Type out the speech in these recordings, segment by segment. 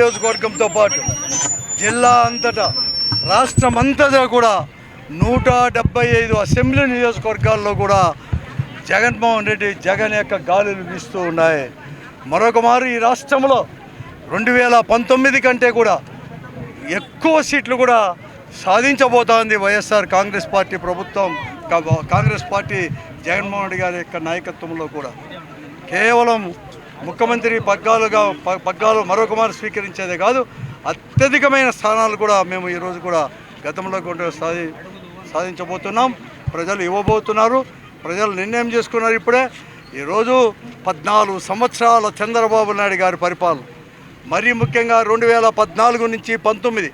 నియోజకవర్గంతో పాటు జిల్లా అంతటా రాష్ట్రం అంతటా కూడా నూట డెబ్బై ఐదు అసెంబ్లీ నియోజకవర్గాల్లో కూడా జగన్మోహన్ రెడ్డి జగన్ యొక్క గాలులు వీస్తూ ఉన్నాయి. మరొక మారు ఈ రాష్ట్రంలో రెండు వేల పంతొమ్మిది కంటే కూడా ఎక్కువ సీట్లు కూడా సాధించబోతోంది వైఎస్ఆర్ కాంగ్రెస్ పార్టీ ప్రభుత్వం కాంగ్రెస్ పార్టీ జగన్మోహన్ రెడ్డి గారి యొక్క నాయకత్వంలో కూడా. కేవలం ముఖ్యమంత్రి పగ్గాలుగా ప- పగ్గాలు మరొక మారు స్వీకరించేదే కాదు. అత్యధికమైన స్థానాలు కూడా మేము ఈరోజు కూడా గతంలో కూడా సాధి సాధించబోతున్నాం. ప్రజలు ఇవ్వబోతున్నారు. ప్రజలు నిర్ణయం చేసుకున్నారు ఇప్పుడే. ఈరోజు పద్నాలుగు సంవత్సరాల చంద్రబాబు నాయుడు గారి పరిపాలన. మరీ ముఖ్యంగా రెండు వేల పద్నాలుగు నుంచి పంతొమ్మిది.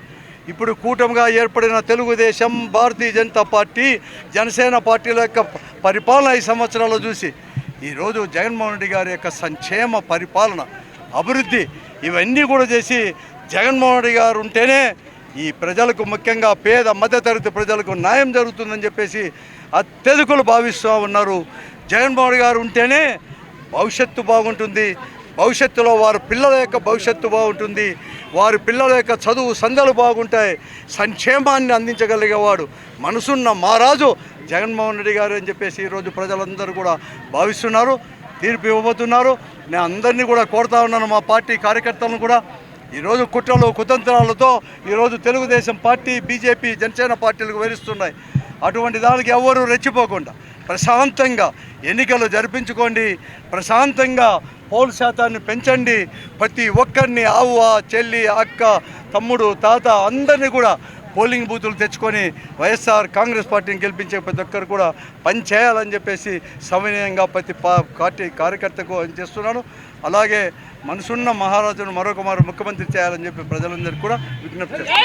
ఇప్పుడు కూటమిగా ఏర్పడిన తెలుగుదేశం భారతీయ జనతా పార్టీ జనసేన పార్టీల యొక్క పరిపాలన ఈ సంవత్సరాలు చూసి ఈరోజు జగన్మోహన్ రెడ్డి గారి యొక్క సంక్షేమ పరిపాలన అభివృద్ధి ఇవన్నీ కూడా చేసి జగన్మోహన్ రెడ్డి గారు ఉంటేనే ఈ ప్రజలకు ముఖ్యంగా పేద మధ్యతరగతి ప్రజలకు న్యాయం జరుగుతుందని చెప్పేసి అత్యధికులు భావిస్తూ ఉన్నారు. జగన్మోహన్ రెడ్డి గారు ఉంటేనే భవిష్యత్తు బాగుంటుంది. భవిష్యత్తులో వారు పిల్లల యొక్క భవిష్యత్తు బాగుంటుంది. వారి పిల్లల యొక్క చదువు సందలు బాగుంటాయి సంక్షేమాన్ని అందించగలిగేవాడు మనసున్న మహారాజు జగన్మోహన్ రెడ్డి గారు అని చెప్పేసి ఈరోజు ప్రజలందరూ కూడా భావిస్తున్నారు తీర్పు ఇవ్వబోతున్నారు. నేను అందరినీ కూడా కోరుతా ఉన్నాను మా పార్టీ కార్యకర్తలను కూడా. ఈరోజు కుట్రలు కుతంత్రాలతో ఈరోజు తెలుగుదేశం పార్టీ బీజేపీ జనసేన పార్టీలకు వేరుస్తున్నాయి అటువంటి దానికి ఎవరు రెచ్చిపోకుండా ప్రశాంతంగా ఎన్నికలు జరిపించుకోండి ప్రశాంతంగా పోల్ శాతాన్ని పెంచండి. ప్రతి ఒక్కరిని అవ్వ చెల్లి అక్క తమ్ముడు తాత అందరినీ కూడా పోలింగ్ బూతులు తెచ్చుకొని వైఎస్ఆర్ కాంగ్రెస్ పార్టీని గెలిపించే ప్రతి ఒక్కరు కూడా పనిచేయాలని చెప్పేసి సమన్వయంగా ప్రతి పా పార్టీ కార్యకర్తకు చేస్తున్నాను. అలాగే మనసున్న మహారాజును మరొక మారు ముఖ్యమంత్రి చేయాలని చెప్పి ప్రజలందరికీ కూడా విజ్ఞప్తి చేస్తున్నాను.